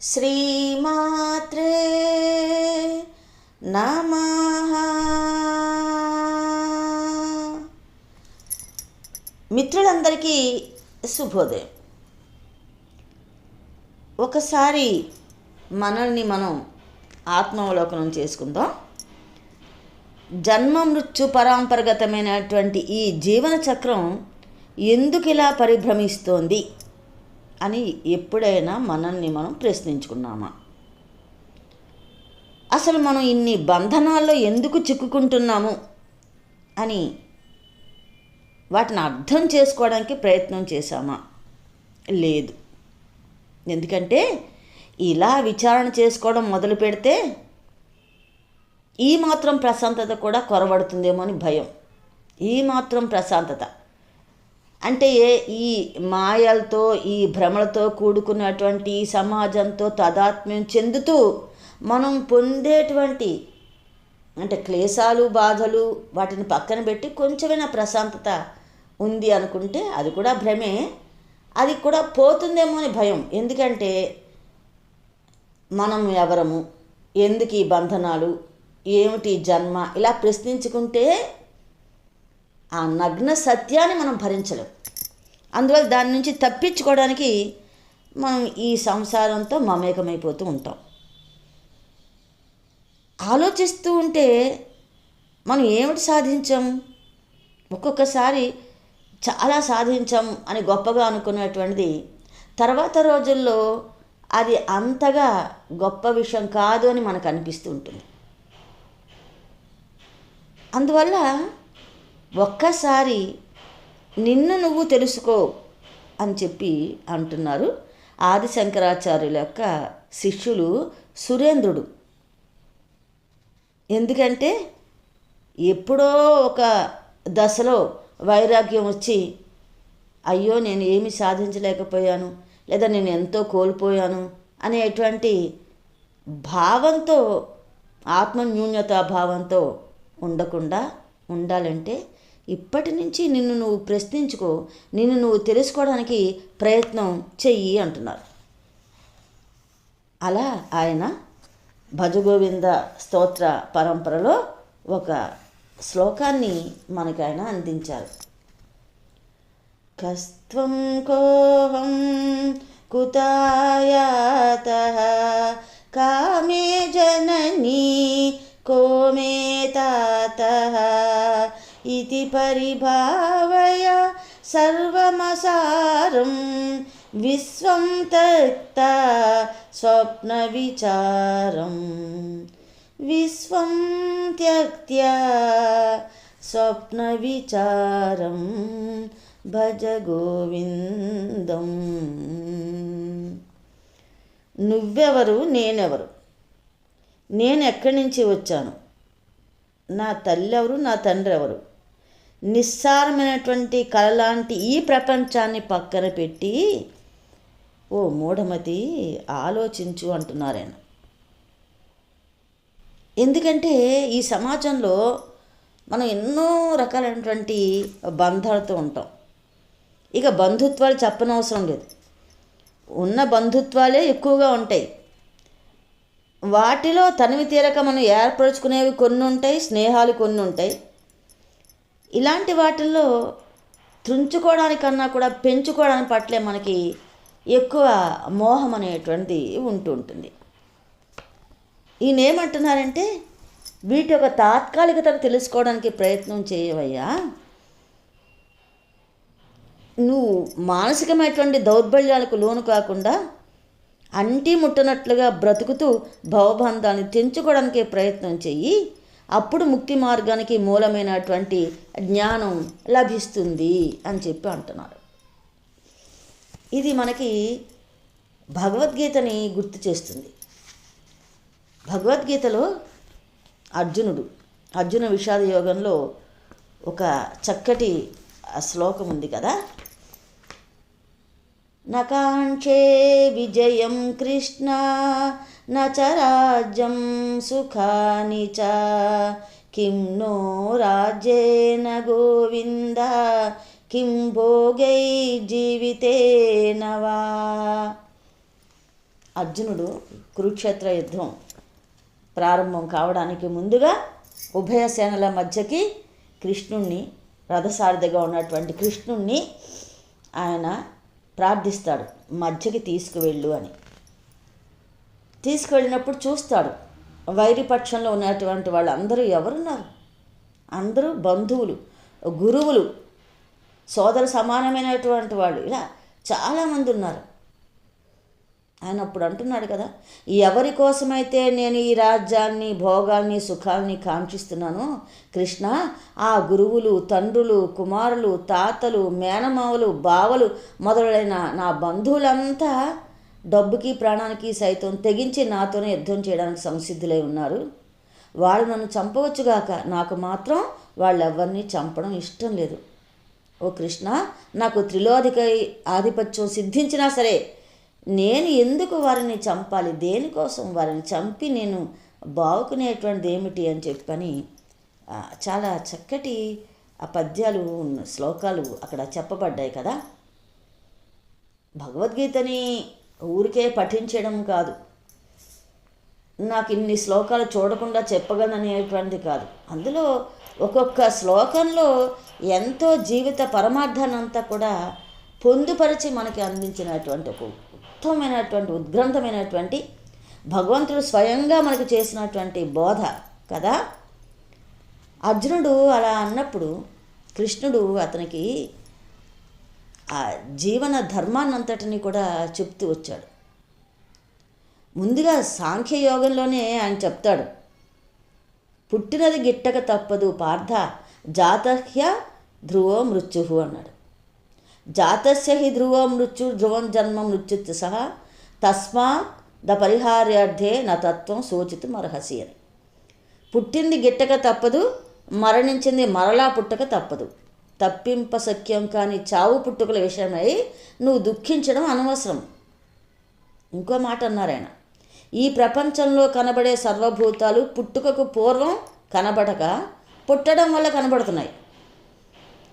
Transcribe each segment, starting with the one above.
శ్రీమాత్రే నమ. మిత్రులందరికీ శుభోదయం. ఒకసారి మనల్ని మనం ఆత్మావలోకనం చేసుకుందాం. జన్మ మృత్యు పరాంపరగతమైనటువంటి ఈ జీవన చక్రం ఎందుకు ఇలా పరిభ్రమిస్తోంది? అని ఎప్పుడైనా మనల్ని మనం ప్రశ్నించుకున్నామా? అసలు మనం ఇన్ని బంధనాల్లో ఎందుకు చిక్కుకుంటున్నాము? అని వాటిని అర్థం చేసుకోవడానికి ప్రయత్నం చేశామా? లేదు. ఎందుకంటే ఇలా విచారణ చేసుకోవడం మొదలు పెడితే ఈ మాత్రం ప్రశాంతత కూడా కొరబడుతుందేమో అని భయం. ఈ మాత్రం ప్రశాంతత. అంటే ఈ మాయలతో ఈ భ్రమలతో కూడుకున్నటువంటి ఈ సమాజంతో తదాత్మ్యం చెందుతూ మనం పొందేటువంటి అంటే క్లేశాలు బాధలు వాటిని పక్కన పెట్టి కొంచెమైనా ప్రశాంతత ఉంది అనుకుంటే అది కూడా భ్రమే. అది కూడా పోతుందేమో అని భయం. ఎందుకంటే మనం ఎవరము? ఎందుకు ఈ బంధనాలు? ఏమిటి జన్మ? ఇలా ప్రశ్నించుకుంటే ఆ నగ్న సత్యాన్ని మనం భరించలేం. అందువల్ల దాని నుంచి తప్పించుకోవడానికి మనం ఈ సంసారంతో మమేకమైపోతూ ఉంటాం. ఆలోచిస్తూ ఉంటే మనం ఏమిటి సాధించాం? ఒక్కొక్కసారి చాలా సాధించాం అని గొప్పగా అనుకునేటువంటిది తర్వాత రోజుల్లో అది అంతగా గొప్ప విషయం కాదు అని మనకు అనిపిస్తూ ఉంటుంది. అందువల్ల ఒక్కసారి నిన్ను నువ్వు తెలుసుకో అని చెప్పి అంటున్నారు ఆది శంకరాచార్యుల యొక్క శిష్యులు సురేంద్రుడు. ఎందుకంటే ఎప్పుడో ఒక దశలో వైరాగ్యం వచ్చి అయ్యో నేను ఏమి సాధించలేకపోయాను లేదా నేను ఎంతో కోల్పోయాను అనేటువంటి భావంతో ఆత్మన్యూన్యతా భావంతో ఉండకుండా ఉండాలంటే ఇప్పటి నుంచి నిన్ను నువ్వు ప్రశ్నించుకో నిన్ను నువ్వు తెలుసుకోవడానికి ప్రయత్నం చెయ్యి అంటున్నారు. అలా ఆయన భజగోవింద స్తోత్ర పరంపరలో ఒక శ్లోకాన్ని మనకు ఆయన అందించారు. కస్త్వం కోహం కుతాయాత కామే జననీ కోమే తాత ఇది పరిభావయ సర్వమసారం విశ్వం తక్త స్వప్నవిచారం విశ్వం త్యక్త్యా స్వప్నవిచారం భజ గోవిందం నువ్వెవరు? నేనెవరు? నేను ఎక్కడి నుంచి వచ్చాను? నా తల్లి ఎవరు నా తండ్రి ఎవరు నిస్సారమైనటువంటి కళ లాంటి ఈ ప్రపంచాన్ని పక్కన పెట్టి ఓ మూఢమతి ఆలోచించు అంటున్నారాయన. ఎందుకంటే ఈ సమాజంలో మనం ఎన్నో రకాలైనటువంటి బంధాలతో ఉంటాం. ఇక బంధుత్వాలు చెప్పనవసరం లేదు. ఉన్న బంధుత్వాలే ఎక్కువగా ఉంటాయి. వాటిలో తనివి తీరక మనం ఏర్పరచుకునేవి కొన్ని ఉంటాయి స్నేహాలు కొన్ని ఉంటాయి ఇలాంటి వాటిల్లో త్రుంచుకోవడానికన్నా కూడా పెంచుకోవడానికి పట్లే మనకి ఎక్కువ మోహం అనేటువంటిది ఉంటూ ఉంటుంది. ఈయన ఏమంటున్నారంటే వీటి యొక్క తాత్కాలికతను తెలుసుకోవడానికి ప్రయత్నం చేయవయ్యా. నువ్వు మానసికమైనటువంటి దౌర్బల్యాలకు లోను కాకుండా అంటి ముట్టనట్లుగా బ్రతుకుతూ భవబంధాన్ని తెంచుకోవడానికి ప్రయత్నం చెయ్యి. అప్పుడు ముక్తి మార్గానికి మూలమైనటువంటి జ్ఞానం లభిస్తుంది అని చెప్పి అంటున్నారు. ఇది మనకి భగవద్గీతని గుర్తు చేస్తుంది. భగవద్గీతలో అర్జునుడు అర్జున విషాద యోగంలో ఒక చక్కటి శ్లోకం ఉంది కదా? నకాంక్షే విజయం కృష్ణ నచ రాజ్యం సుఖాని చ. కిం నో రాజ్యేన గోవింద. కిం భోగై జీవితేన वा అర్జునుడు కురుక్షేత్ర యుద్ధం ప్రారంభం కావడానికి ముందుగా ఉభయ సేనల మధ్యకి కృష్ణుణ్ణి రథసారథిగా ఉన్నటువంటి కృష్ణుణ్ణి ఆయన ప్రార్థిస్తాడు మధ్యకి తీసుకువెళ్ళు అని. తీసుకెళ్ళినప్పుడు చూస్తాడు. వైరిపక్షంలో ఉన్నటువంటి వాళ్ళందరూ ఎవరున్నారు? అందరూ బంధువులు గురువులు సోదర సమానమైనటువంటి వాళ్ళు. ఇలా చాలామంది ఉన్నారు. ఆయన అప్పుడు అంటున్నాడు కదా ఎవరి కోసమైతే నేను ఈ రాజ్యాన్ని భోగాల్ని సుఖాల్ని కాంక్షిస్తున్నానో కృష్ణ ఆ గురువులు తండ్రులు కుమారులు తాతలు మేనమావలు బావలు మొదలైన నా బంధువులంతా డబ్బుకి ప్రాణానికి సైతం తెగించి నాతోనే యుద్ధం చేయడానికి సంసిద్ధులై ఉన్నారు. వాళ్ళు నన్ను చంపవచ్చుగాక నాకు మాత్రం వాళ్ళెవరిని చంపడం ఇష్టం లేదు. ఓ కృష్ణ నాకు త్రిలోధిక ఆధిపత్యం సిద్ధించినా సరే నేను ఎందుకు వారిని చంపాలి? దేనికోసం వారిని చంపి నేను బావుకునేటువంటిది ఏమిటి అని చెప్పని చాలా చక్కటి ఆ పద్యాలు ఉన్న శ్లోకాలు అక్కడ చెప్పబడ్డాయి కదా. భగవద్గీతని ఊరికే పఠించడం కాదు. నాకు ఇన్ని శ్లోకాలు చూడకుండా చెప్పగలననేటువంటిది కాదు. అందులో ఒక్కొక్క శ్లోకంలో ఎంతో జీవిత పరమార్థాన్ని కూడా పొందుపరిచి మనకి అందించినటువంటి ఒక ఉత్తమమైనటువంటి ఉద్గ్రంథమైనటువంటి భగవంతుడు స్వయంగా మనకు చేసినటువంటి బోధ కదా? అర్జునుడు అలా అన్నప్పుడు కృష్ణుడు అతనికి ఆ జీవన ధర్మాన్నంతటిని కూడా చెప్తూ వచ్చాడు. ముందుగా సాంఖ్యయోగంలోనే ఆయన చెప్తాడు. పుట్టినది గిట్టక తప్పదు పార్థ జాతహ్య ధ్రువో మృత్యు అన్నాడు. జాతస్య హి ధ్రువో మృత్యు ధ్రువం జన్మ మృత్యుత్ సహా తస్మా ద పరిహార్యార్థే నా తత్వం సూచితం అర్హసి అని. పుట్టింది గిట్టక తప్పదు మరణించింది మరలా పుట్టక తప్పదు. తప్పింప సఖ్యం కాని చావు పుట్టుకల విషయమై నువ్వు దుఃఖించడం అనవసరం. ఇంకో మాట అన్నారు ఆయన. ఈ ప్రపంచంలో కనబడే సర్వభూతాలు పుట్టుకకు పూర్వం కనబడక పుట్టడం వల్ల కనబడుతున్నాయి.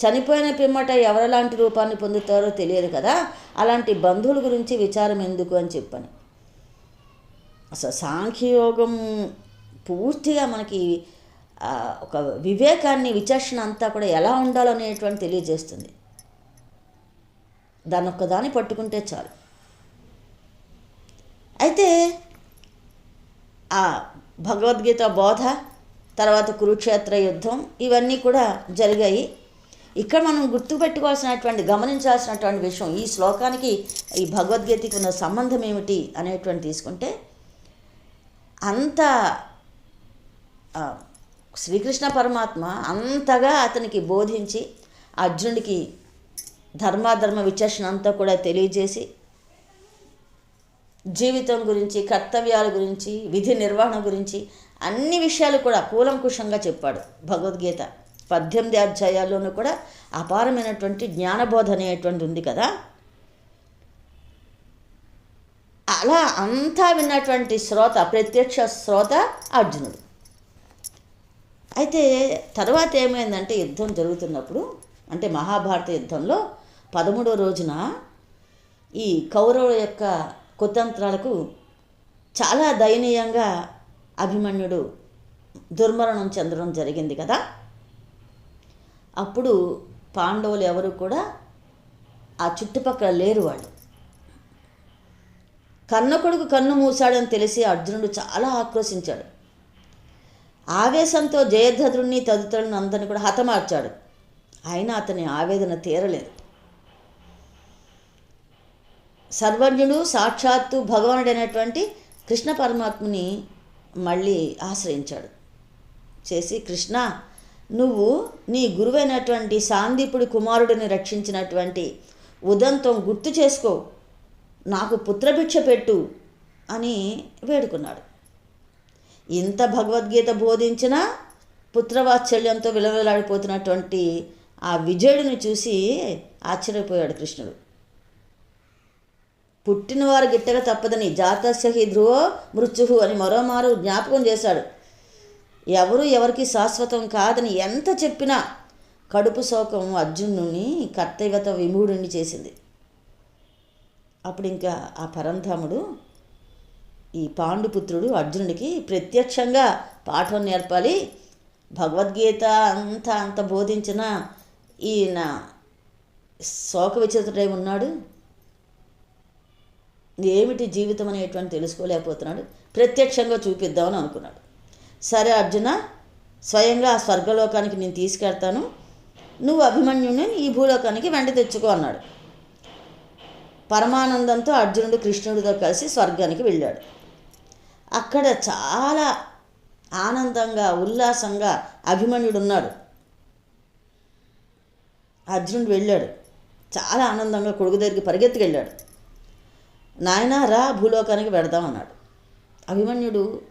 చనిపోయిన పిమ్మట ఎవరెలాంటి రూపాన్ని పొందుతారో తెలియదు కదా అలాంటి బంధువుల గురించి విచారం ఎందుకు అని చెప్పని. అసలు సాంఖ్యయోగం పూర్తిగా మనకి ఒక వివేకాన్ని విచక్షణ అంతా కూడా ఎలా ఉండాలనేటువంటి తెలియజేస్తుంది. దాని ఒక్కదాన్ని పట్టుకుంటే చాలు. అయితే ఆ భగవద్గీత బోధ తర్వాత కురుక్షేత్ర యుద్ధం ఇవన్నీ కూడా జరిగాయి. ఇక్కడ మనం గుర్తుపెట్టుకోవాల్సినటువంటి గమనించాల్సినటువంటి విషయం ఈ శ్లోకానికి ఈ భగవద్గీతకి ఉన్న సంబంధం ఏమిటి అనేటువంటి తీసుకుంటే అంత శ్రీకృష్ణ పరమాత్మ అంతగా అతనికి బోధించి అర్జునుడికి ధర్మాధర్మ విచక్షణ అంతా కూడా తెలియజేసి జీవితం గురించి కర్తవ్యాల గురించి విధి నిర్వహణ గురించి అన్ని విషయాలు కూడా కూలంకుషంగా చెప్పాడు భగవద్గీత. పద్దెనిమిది అధ్యాయాల్లోనూ కూడా అపారమైనటువంటి జ్ఞానబోధ అనేటువంటి ఉంది కదా. అలా అంతా విన్నటువంటి శ్రోత ప్రత్యక్ష శ్రోత అర్జునుడు. అయితే తర్వాత ఏమైందంటే యుద్ధం జరుగుతున్నప్పుడు అంటే మహాభారత యుద్ధంలో పదమూడో రోజున ఈ కౌరవుల యొక్క కుతంత్రాలకు చాలా దయనీయంగా అభిమన్యుడు దుర్మరణం చెందడం జరిగింది కదా. అప్పుడు పాండవులు ఎవరు కూడా ఆ చుట్టుపక్కల లేరు వాళ్ళు. కన్న కొడుకు కన్ను మూశాడని తెలిసి అర్జునుడు చాలా ఆక్రోశించాడు. ఆవేశంతో జయధ్రదుడిని తదితరులను అందరిని కూడా హతమార్చాడు. అయినా అతని ఆవేదన తీరలేదు. సర్వజ్ఞుడు సాక్షాత్తు భగవానుడైనటువంటి కృష్ణ పరమాత్మని మళ్ళీ ఆశ్రయించాడు. చేసి కృష్ణ నువ్వు నీ గురువైనటువంటి సాందీపుడి కుమారుడిని రక్షించినటువంటి ఉదంతం గుర్తు చేసుకో. నాకు పుత్రభిక్ష పెట్టు అని వేడుకున్నాడు. ఇంత భగవద్గీత బోధించినా పుత్రవాత్సల్యంతో విలవిలాడిపోతున్నటువంటి ఆ విజయుడిని చూసి ఆశ్చర్యపోయాడు కృష్ణుడు. పుట్టినవారు గిట్టక తప్పదని జాతస్యహి ధ్రువో మృత్యు అని మరోమారు జ్ఞాపకం చేశాడు. ఎవరు ఎవరికి శాశ్వతం కాదని ఎంత చెప్పినా కడుపు శోకం అర్జునుని కర్తవ్యత విమూఢుని చేసింది. అప్పుడు ఇంకా ఆ పరంధాముడు ఈ పాండుపుత్రుడు అర్జునుడికి ప్రత్యక్షంగా పాఠం నేర్పాలి. భగవద్గీత అంతా అంత బోధించిన ఈయన శోక విచిత్రుడై ఉన్నాడు. ఏమిటి జీవితం అనేటువంటి తెలుసుకోలేకపోతున్నాడు. ప్రత్యక్షంగా చూపిద్దామని అనుకున్నాడు. సరే అర్జున స్వయంగా ఆ స్వర్గలోకానికి నేను తీసుకెళ్తాను. నువ్వు అభిమన్యుని ఈ భూలోకానికి వెంట తెచ్చుకో అన్నాడు. పరమానందంతో అర్జునుడు కృష్ణుడితో కలిసి స్వర్గానికి వెళ్ళాడు. అక్కడ చాలా ఆనందంగా ఉల్లాసంగా అభిమన్యుడు ఉన్నాడు అర్జునుడు వెళ్ళాడు. చాలా ఆనందంగా కొడుకు దగ్గరికి పరిగెత్తుకెళ్ళాడు. నాయనా రా భూలోకానికి వెడదాం అన్నాడు. అభిమన్యుడు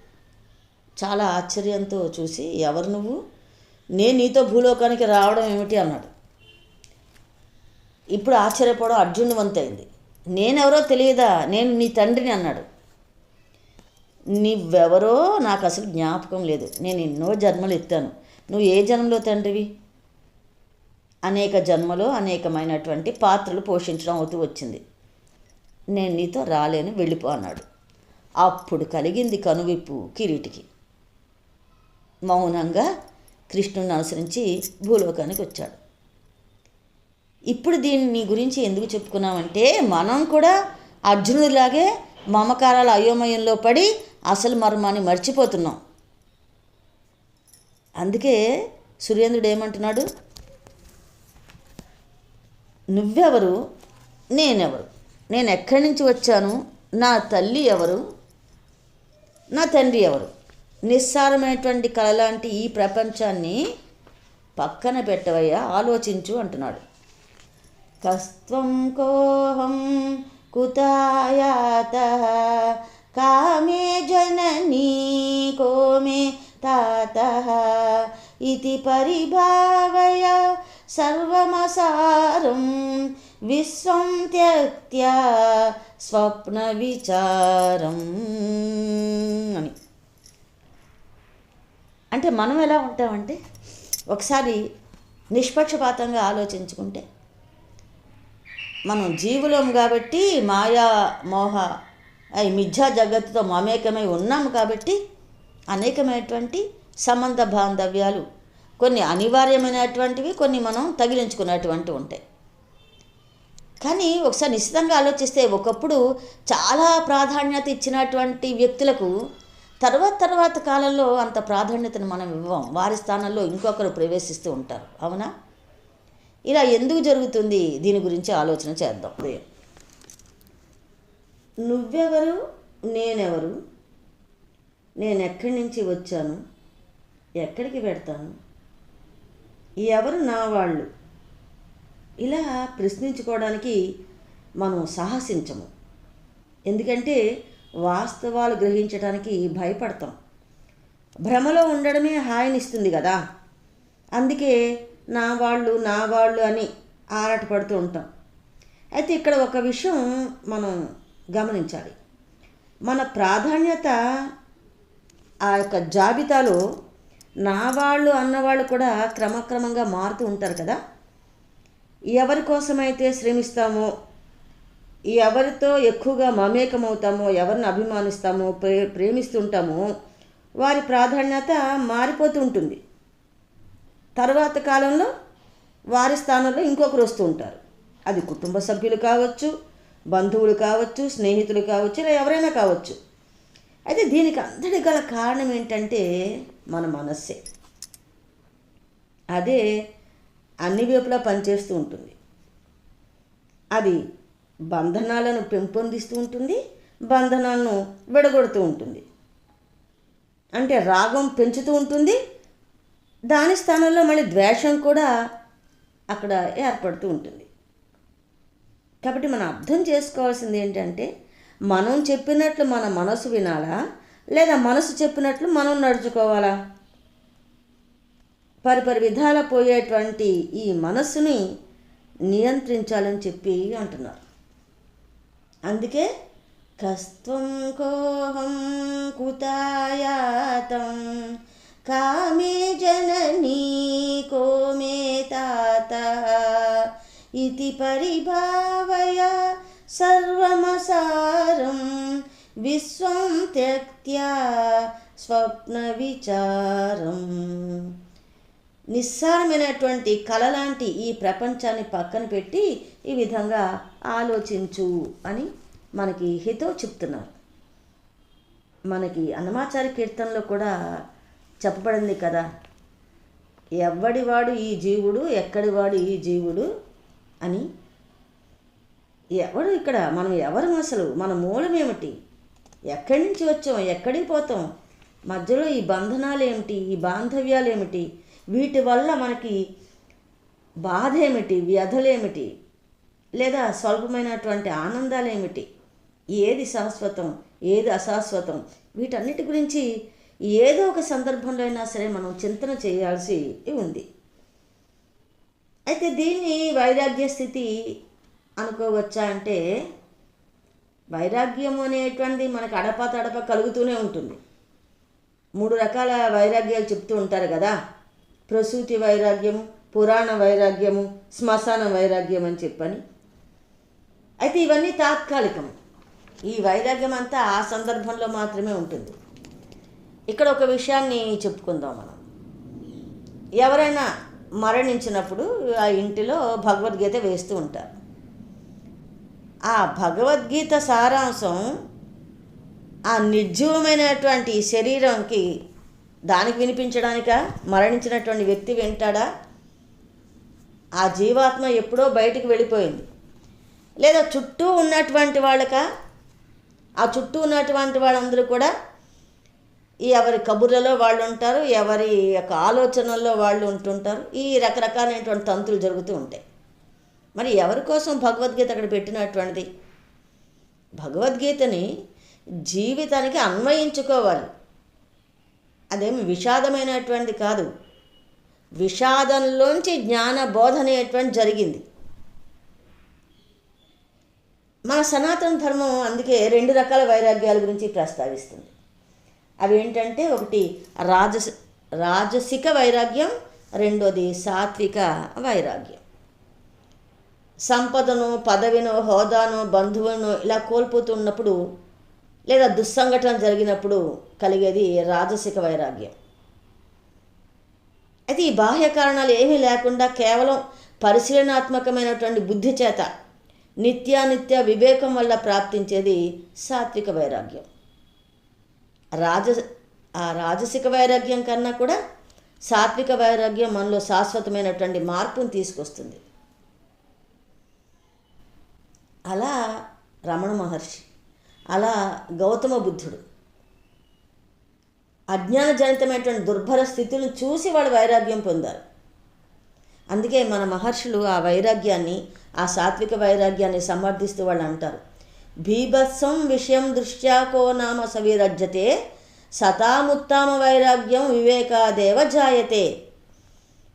చాలా ఆశ్చర్యంతో చూసి ఎవరు నువ్వు? నేను నీతో భూలోకానికి రావడం ఏమిటి అన్నాడు. ఇప్పుడు ఆశ్చర్యపోవడం అర్జునుడి వంతైంది. నేనెవరో తెలియదా? నేను నీ తండ్రిని అన్నాడు. నువ్వెవరో నాకు అసలు జ్ఞాపకం లేదు. నేను ఎన్నో జన్మలు ఎత్తాను. నువ్వు ఏ జన్మలో తండ్రివి? అనేక జన్మలో అనేకమైనటువంటి పాత్రలు పోషించడం అవుతూ వచ్చింది. నేను నీతో రాలేను వెళ్ళిపో అన్నాడు. అప్పుడు కలిగింది కనువిప్పు కిరీటికి. మౌనంగా కృష్ణుని అనుసరించి భూలోకానికి వచ్చాడు. ఇప్పుడు దీన్ని గురించి ఎందుకు చెప్పుకున్నామంటే మనం కూడా అర్జునుడిలాగే మమకారాల అయోమయంలో పడి అసలు మర్మాన్ని మర్చిపోతున్నాం. అందుకే సురేంద్రుడు ఏమంటున్నాడు? నువ్వెవరు? నేనెవరు? నేను ఎక్కడి నుంచి వచ్చాను? నా తల్లి ఎవరు? నా తండ్రి ఎవరు? నిస్సారమైనటువంటి కళ లాంటి ఈ ప్రపంచాన్ని పక్కన పెట్టవయ్యా ఆలోచించు అంటున్నాడు. కస్త్వం కోహం కుతాయాత కామే జననీ కోమే తాత ఇది పరిభావయ సర్వమసారం విశ్వం త్యక్త్యా స్వప్న విచారం అని. అంటే మనం ఎలా ఉంటామంటే ఒకసారి నిష్పక్షపాతంగా ఆలోచించుకుంటే మనం జీవులం కాబట్టి మాయా మోహ ఈ మిథ్యా జగత్తుతో మమేకమై ఉన్నాము కాబట్టి అనేకమైనటువంటి సంబంధ బాంధవ్యాలు కొన్ని అనివార్యమైనటువంటివి కొన్ని మనం తగిలించుకున్నటువంటి ఉంటాయి. కానీ ఒకసారి నిశ్చితంగా ఆలోచిస్తే ఒకప్పుడు చాలా ప్రాధాన్యత ఇచ్చినటువంటి వ్యక్తులకు తర్వాత తర్వాత కాలంలో అంత ప్రాధాన్యతను మనం ఇవ్వం. వారి స్థానంలో ఇంకొకరు ప్రవేశిస్తూ ఉంటారు. అవునా? ఇలా ఎందుకు జరుగుతుంది? దీని గురించి ఆలోచన చేద్దాం. నువ్వెవరు? నేనెవరు? నేను ఎక్కడి నుంచి వచ్చాను? ఎక్కడికి పెడతాను ఎవరు నా వాళ్ళు? ఇలా ప్రశ్నించుకోవడానికి మనం సాహసించము. ఎందుకంటే వాస్తవాలు గ్రహించడానికి భయపడతాం. భ్రమలో ఉండడమే హాయినిస్తుంది కదా. అందుకే నా వాళ్ళు నా వాళ్ళు అని ఆరాటపడుతూ ఉంటాం. అయితే ఇక్కడ ఒక విషయం మనం గమనించాలి. మన ప్రాధాన్యత ఆ యొక్క జాబితాలో నా వాళ్ళు అన్నవాళ్ళు కూడా క్రమక్రమంగా మారుతూ ఉంటారు కదా. ఎవరి కోసమైతే శ్రమిస్తామో ఎవరితో ఎక్కువగా మమేకమవుతామో ఎవరిని అభిమానిస్తామో ప్రే ప్రేమిస్తుంటామో వారి ప్రాధాన్యత మారిపోతూ ఉంటుంది. తర్వాత కాలంలో వారి స్థానంలో ఇంకొకరు వస్తూ ఉంటారు. అది కుటుంబ సభ్యులు కావచ్చు బంధువులు కావచ్చు స్నేహితులు కావచ్చు ఇలా ఎవరైనా కావచ్చు. అయితే దీనికి అంతటి గల కారణం ఏంటంటే మన మనస్సే. అదే అన్ని వైపులా పనిచేస్తూ ఉంటుంది. అది బంధనాలను పెంపొందిస్తూ ఉంటుంది బంధనాలను విడగొడుతూ ఉంటుంది. అంటే రాగం పెంచుతూ ఉంటుంది దాని స్థానంలో మళ్ళీ ద్వేషం కూడా అక్కడ ఏర్పడుతూ ఉంటుంది. కాబట్టి మనం అర్థం చేసుకోవాల్సింది ఏంటంటే మనం చెప్పినట్లు మన మనసు వినాలా? లేదా మనసు చెప్పినట్లు మనం నడుచుకోవాలా? పరిపరి విధాల పోయేటువంటి ఈ మనస్సుని నియంత్రించాలని చెప్పి అంటున్నారు. అందుకే కస్త్వం కోహం కుతాయాతం కామే జననీ కోమే ఇది పరిభావయ సర్వమసారం విశ్వం త్యక్త్యా స్వప్న విచారం నిస్సారమైనటువంటి కళ లాంటి ఈ ప్రపంచాన్ని పక్కన పెట్టి ఈ విధంగా ఆలోచించు అని మనకి హితో చెప్తున్నారు. మనకి అన్నమాచారి కీర్తనలో కూడా చెప్పబడింది కదా ఎవడివాడు ఈ జీవుడు ఎక్కడివాడు ఈ జీవుడు అని ఎవడు ఇక్కడ మనం ఎవరు అసలు? మన మూలం ఏమిటి ఎక్కడి నుంచి వచ్చాం? ఎక్కడికి పోతాం? మధ్యలో ఈ బంధనాలు ఏమిటి ఈ బాంధవ్యాలు ఏమిటి వీటి వల్ల మనకి బాధ ఏమిటి వ్యధలేమిటి? లేదా స్వల్పమైనటువంటి ఆనందాలు ఏమిటి ఏది శాశ్వతం? ఏది అశాశ్వతం? వీటన్నిటి గురించి ఏదో ఒక సందర్భంలో అయినా సరే మనం చింతన చేయాల్సి ఉంది. అయితే దీన్ని వైరాగ్య స్థితి అనుకోవచ్చా అంటే వైరాగ్యం అనేటువంటిది మనకు అడప తడప కలుగుతూనే ఉంటుంది. మూడు రకాల వైరాగ్యాలు చెప్తూ ఉంటారు కదా. ప్రసూతి వైరాగ్యము పురాణ వైరాగ్యము శ్మశాన వైరాగ్యం అని చెప్పని. అయితే ఇవన్నీ తాత్కాలికం. ఈ వైరాగ్యం అంతా ఆ సందర్భంలో మాత్రమే ఉంటుంది. ఇక్కడ ఒక విషయాన్ని చెప్పుకుందాం మనం. ఎవరైనా మరణించినప్పుడు ఆ ఇంటిలో భగవద్గీత వేస్తూ ఉంటారు. ఆ భగవద్గీత సారాంశం ఆ నిర్జీవమైనటువంటి శరీరంకి దానికి వినిపించడానిక? మరణించినటువంటి వ్యక్తి వింటాడా? ఆ జీవాత్మ ఎప్పుడో బయటికి వెళ్ళిపోయింది. లేదా చుట్టూ ఉన్నటువంటి వాళ్ళక? ఆ చుట్టూ ఉన్నటువంటి వాళ్ళందరూ కూడా ఎవరి కబుర్లలో వాళ్ళు ఉంటారు ఎవరి యొక్క ఆలోచనల్లో వాళ్ళు ఉంటుంటారు. ఈ రకరకాలైనటువంటి తంతులు జరుగుతూ ఉంటాయి. మరి ఎవరి కోసం భగవద్గీత అక్కడ పెట్టినటువంటిది? భగవద్గీతని జీవితానికి అన్వయించుకోవాలి. అదేమి విషాదమైనటువంటిది కాదు. విషాదంలోంచి జ్ఞాన బోధ అనేటువంటి జరిగింది. మన సనాతన ధర్మం అందుకే రెండు రకాల వైరాగ్యాల గురించి ప్రస్తావిస్తుంది. అవి ఏంటంటే ఒకటి రాజస రాజసిక వైరాగ్యం రెండోది సాత్విక వైరాగ్యం. సంపదను పదవిను హోదాను బంధువులను ఇలా కోల్పోతున్నప్పుడు లేదా దుస్సంఘటన జరిగినప్పుడు కలిగేది రాజసిక వైరాగ్యం. అయితే ఈ బాహ్య కారణాలు ఏమీ లేకుండా కేవలం పరిశీలనాత్మకమైనటువంటి బుద్ధి చేత నిత్యానిత్య వివేకం వల్ల ప్రాప్తించేది సాత్విక వైరాగ్యం. రాజ ఆ రాజసిక వైరాగ్యం కన్నా కూడా సాత్విక వైరాగ్యం మనలో శాశ్వతమైనటువంటి మార్పును తీసుకొస్తుంది. అలా రమణ మహర్షి అలా గౌతమ బుద్ధుడు అజ్ఞానజనితమైనటువంటి దుర్భర స్థితులను చూసి వాళ్ళు వైరాగ్యం పొందారు. అందుకే మన మహర్షులు ఆ వైరాగ్యాన్ని ఆ సాత్విక వైరాగ్యాన్ని సమర్థిస్తూ వాళ్ళు అంటారు. భీభత్సం విషయం దృష్ట్యా కో నామ సవిరజ్యతే సతాముత్తామ వైరాగ్యం వివేకాదేవ జాయతే.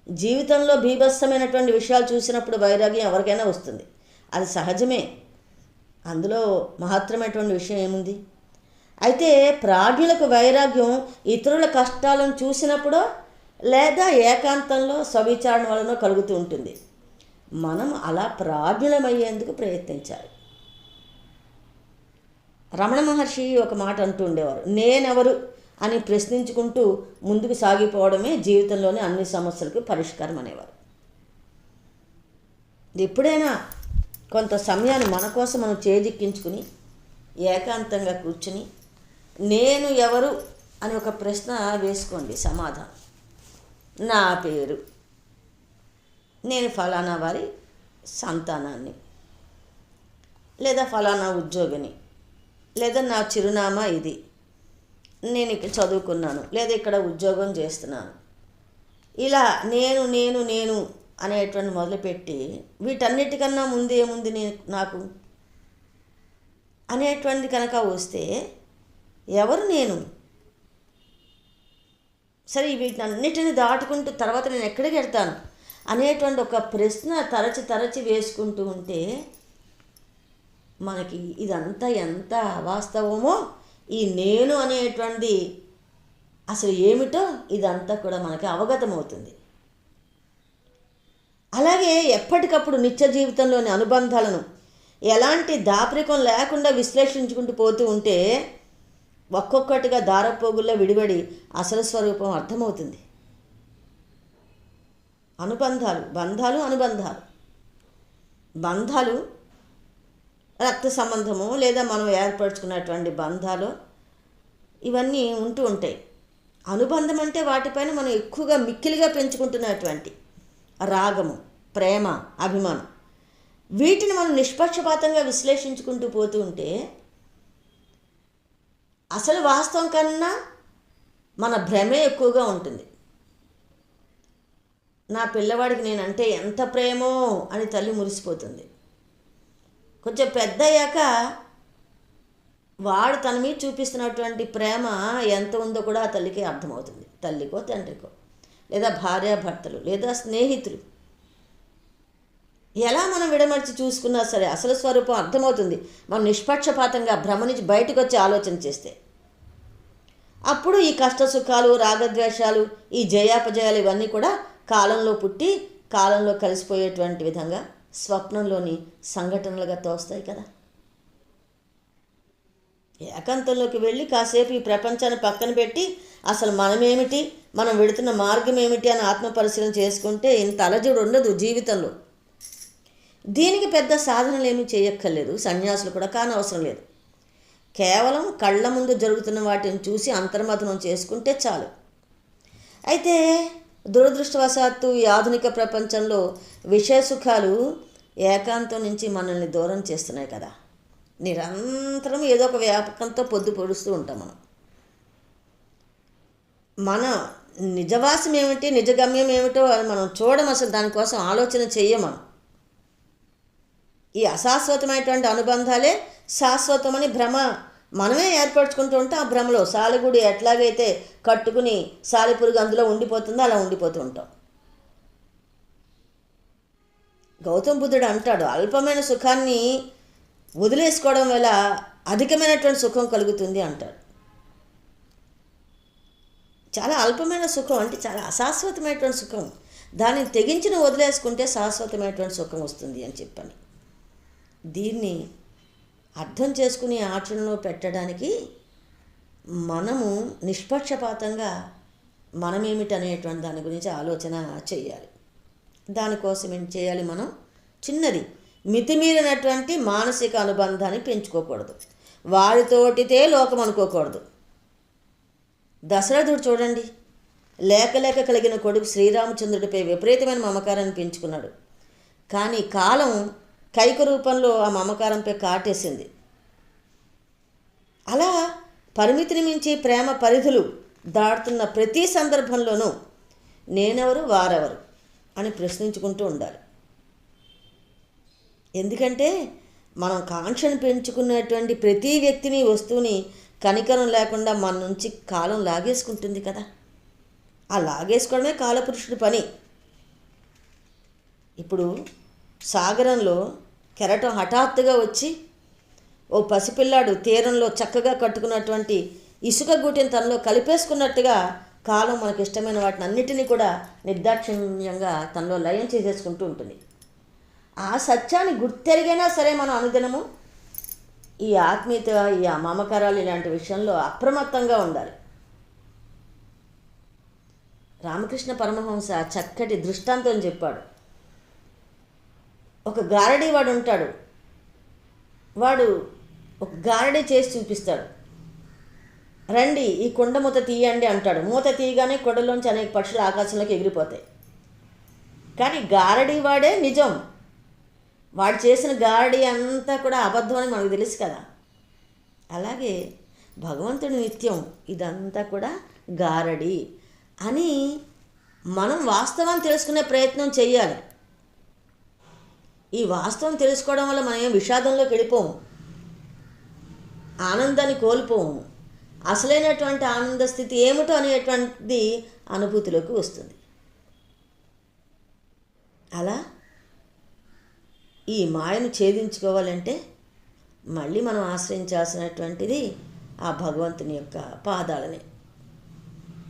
జీవితంలో భీభత్సమైనటువంటి విషయాలు చూసినప్పుడు వైరాగ్యం ఎవరికైనా వస్తుంది. అది సహజమే. అందులో మహత్తరమైనటువంటి విషయం ఏముంది? అయితే ప్రాజ్ఞులకు వైరాగ్యం ఇతరుల కష్టాలను చూసినప్పుడో లేదా ఏకాంతంలో స్వవిచారణ వలన కలుగుతూ ఉంటుంది. మనం అలా ప్రాజ్ఞులమయ్యేందుకు ప్రయత్నించాలి. రమణ మహర్షి ఒక మాట అంటూ ఉండేవారు. నేనెవరు అని ప్రశ్నించుకుంటూ ముందుకు సాగిపోవడమే జీవితంలోని అన్ని సమస్యలకు పరిష్కారం అనేవారు. ఎప్పుడైనా కొంత సమయాన్ని మన కోసం మనం చేజిక్కించుకుని ఏకాంతంగా కూర్చుని నేను ఎవరు అని ఒక ప్రశ్న వేసుకోండి సమాధానం. నా పేరు. నేను ఫలానా వారి సంతానాన్ని లేదా ఫలానా ఉద్యోగిని. లేదా నా చిరునామా ఇది. నేను ఇక్కడ చదువుకున్నాను లేదా ఇక్కడ ఉద్యోగం చేస్తున్నాను. ఇలా నేను నేను నేను అనేటువంటి మొదలుపెట్టి వీటన్నిటికన్నా ముందు ఏముంది నేను నాకు? అనేటువంటిది కనుక వస్తే ఎవరు నేను? సరే వీటినన్నిటిని దాటుకుంటూ తర్వాత నేను ఎక్కడికి వెళ్తాను? అనేటువంటి ఒక ప్రశ్న తరచి తరచి వేసుకుంటూ ఉంటే మనకి ఇదంతా ఎంత వాస్తవమో ఈ నేను అనేటువంటిది అసలు ఏమిటో ఇదంతా కూడా మనకి అవగతమవుతుంది. అలాగే ఎప్పటికప్పుడు నిత్య జీవితంలోని అనుబంధాలను ఎలాంటి దాపరికం లేకుండా విశ్లేషించుకుంటూ పోతూ ఉంటే ఒక్కొక్కటిగా దారపోగుల్లో విడిబడి అసలు స్వరూపం అర్థమవుతుంది. అనుబంధాలు బంధాలు అనుబంధాలు. బంధాలు రక్త సంబంధము లేదా మనం ఏర్పరచుకున్నటువంటి బంధాలు ఇవన్నీ ఉంటూ ఉంటాయి. అనుబంధం అంటే వాటిపైన మనం ఎక్కువగా మిక్కిలిగా పెంచుకుంటున్నటువంటి రాగము ప్రేమ అభిమానం. వీటిని మనం నిష్పక్షపాతంగా విశ్లేషించుకుంటూ పోతూ ఉంటే అసలు వాస్తవం కన్నా మన భ్రమే ఎక్కువగా ఉంటుంది. నా పిల్లవాడికి నేనంటే ఎంత ప్రేమో అని తల్లి మురిసిపోతుంది. కొంచెం పెద్ద అయ్యాక వాడు తన మీద చూపిస్తున్నటువంటి ప్రేమ ఎంత ఉందో కూడా ఆ తల్లికి అర్థమవుతుంది. తల్లికో తండ్రికో లేదా భార్యాభర్తలు లేదా స్నేహితులు. ఎలా మనం విడమర్చి చూసుకున్నా సరే అసలు స్వరూపం అర్థమవుతుంది. మనం నిష్పక్షపాతంగా భ్రమ నుంచి బయటకు వచ్చి ఆలోచన చేస్తే. అప్పుడు ఈ కష్ట సుఖాలు రాగద్వేషాలు ఈ జయాపజయాలు ఇవన్నీ కూడా కాలంలో పుట్టి కాలంలో కలిసిపోయేటువంటి విధంగా స్వప్నంలోని సంఘటనలుగా తోస్తాయి కదా. ఏకాంతంలోకి వెళ్ళి కాసేపు ఈ ప్రపంచాన్ని పక్కన పెట్టి అసలు మనమేమిటి మనం వెడుతున్న మార్గం ఏమిటి అని ఆత్మపరిశీలన చేసుకుంటే ఇంత అలజడు ఉండదు జీవితంలో. దీనికి పెద్ద సాధనలు ఏమీ చేయక్కర్లేదు సన్యాసులు కూడా కానవసరం లేదు. కేవలం కళ్ళ ముందు జరుగుతున్న వాటిని చూసి అంతర్మథనం చేసుకుంటే చాలు. అయితే దురదృష్టవశాత్తు ఈ ఆధునిక ప్రపంచంలో విషయ సుఖాలు ఏకాంతం నుంచి మనల్ని దూరం చేస్తున్నాయి కదా. నిరంతరం ఏదో ఒక వ్యాపకంతో పొద్దు పొడుస్తూ ఉంటాం మనం. మన నిజవాసం ఏమిటి నిజగమ్యం ఏమిటో అది మనం చూడం అసలు దానికోసం ఆలోచన చెయ్యం ఈ అశాశ్వతమైనటువంటి అనుబంధాలే శాశ్వతమని భ్రమ మనమే ఏర్పరచుకుంటూ ఉంటే ఆ భ్రమలో సాలెగుడి ఎట్లాగైతే కట్టుకుని సాలెపురుగు అందులో ఉండిపోతుందో అలా ఉండిపోతూ ఉంటాం. గౌతమ్ బుద్ధుడు అంటాడు అల్పమైన సుఖాన్ని వదిలేసుకోవడం వల్ల అధికమైనటువంటి సుఖం కలుగుతుంది అంటాడు. చాలా అల్పమైన సుఖం అంటే చాలా అశాశ్వతమైనటువంటి సుఖం. దాన్ని తెగించిన వదిలేసుకుంటే శాశ్వతమైనటువంటి సుఖం వస్తుంది అని చెప్పని. దీన్ని అర్థం చేసుకుని ఆచరణలో పెట్టడానికి మనము నిష్పక్షపాతంగా మనమేమిటి అనేటువంటి దాని గురించి ఆలోచన చేయాలి. దానికోసం ఏం చేయాలి మనం? చిన్నది మితిమీరినటువంటి మానసిక అనుబంధాన్ని పెంచుకోకూడదు. వారితోటితే లోకం అనుకోకూడదు. దశరథుడు చూడండి లేక లేక కలిగిన కొడుకు శ్రీరామచంద్రుడిపై విపరీతమైన మమకారాన్ని పెంచుకున్నాడు. కానీ కాలం కైక రూపంలో ఆ మమకారంపై కాటేసింది. అలా పరిమితిని మించి ప్రేమ పరిధులు దాటుతున్న ప్రతి సందర్భంలోనూ నేనెవరు వారెవరు అని ప్రశ్నించుకుంటూ ఉండాలి. ఎందుకంటే మనం కాంక్షను పెంచుకున్నటువంటి ప్రతి వ్యక్తిని వస్తువుని కనికరం లేకుండా మన నుంచి కాలం లాగేసుకుంటుంది కదా. ఆ లాగేసుకోవడమే కాలపురుషుడి పని. ఇప్పుడు సాగరంలో కెరటం హఠాత్తుగా వచ్చి ఓ పసిపిల్లాడు తీరంలో చక్కగా కట్టుకున్నటువంటి ఇసుక గూటిని తనలో కలిపేసుకున్నట్టుగా కాలం మనకు ఇష్టమైన వాటిని అన్నిటినీ కూడా నిర్దాక్షిణ్యంగా తనలో లయం చేసేసుకుంటూ ఉంటుంది. ఆ సత్యాన్ని గుర్తెరిగైనా సరే మనం అనుదినము. ఈ ఆత్మీయత ఈ మమకారాలు ఇలాంటి విషయంలో అప్రమత్తంగా ఉండాలి. రామకృష్ణ పరమహంస చక్కటి దృష్టాంతం చెప్పాడు. ఒక గారడీ వాడు ఉంటాడు. వాడు ఒక గారడీ చేసి చూపిస్తాడు. రండి ఈ కుండ మూత తీయండి అంటాడు. మూత తీయగానే కొండలోంచి అనేక పక్షులు ఆకాశంలోకి ఎగిరిపోతాయి. కానీ గారడీ వాడే నిజం. వాడు చేసిన గారడీ అంతా కూడా అబద్ధం అని మనకు తెలుసు కదా. అలాగే భగవంతుడి నిత్యం ఇదంతా కూడా గారడి అని మనం వాస్తవాన్ని తెలుసుకునే ప్రయత్నం చేయాలి. ఈ వాస్తవం తెలుసుకోవడం వల్ల మనం ఏం విషాదంలోకి వెళ్ళిపోము? ఆనందాన్ని కోల్పోము. అసలైనటువంటి ఆనంద స్థితి ఏమిటో అనేటువంటిది అనుభూతిలోకి వస్తుంది. అలా ఈ మాయను ఛేదించుకోవాలంటే మళ్ళీ మనం ఆశ్రయించాల్సినటువంటిది ఆ భగవంతుని యొక్క పాదాలని.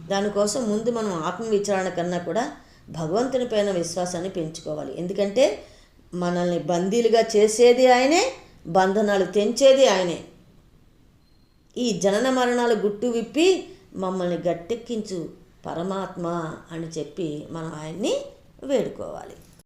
దానికోసం ముందు మనం ఆత్మవిచారణ కన్నా కూడా భగవంతుని పైన విశ్వాసాన్ని పెంచుకోవాలి. ఎందుకంటే మనల్ని బందీలుగా చేసేది ఆయనే బంధనాలు తెంచేది ఆయనే. ఈ జనన మరణాలు గుట్టు విప్పి మమ్మల్ని గట్టెక్కించు పరమాత్మ అని చెప్పి మనం ఆయన్ని వేడుకోవాలి.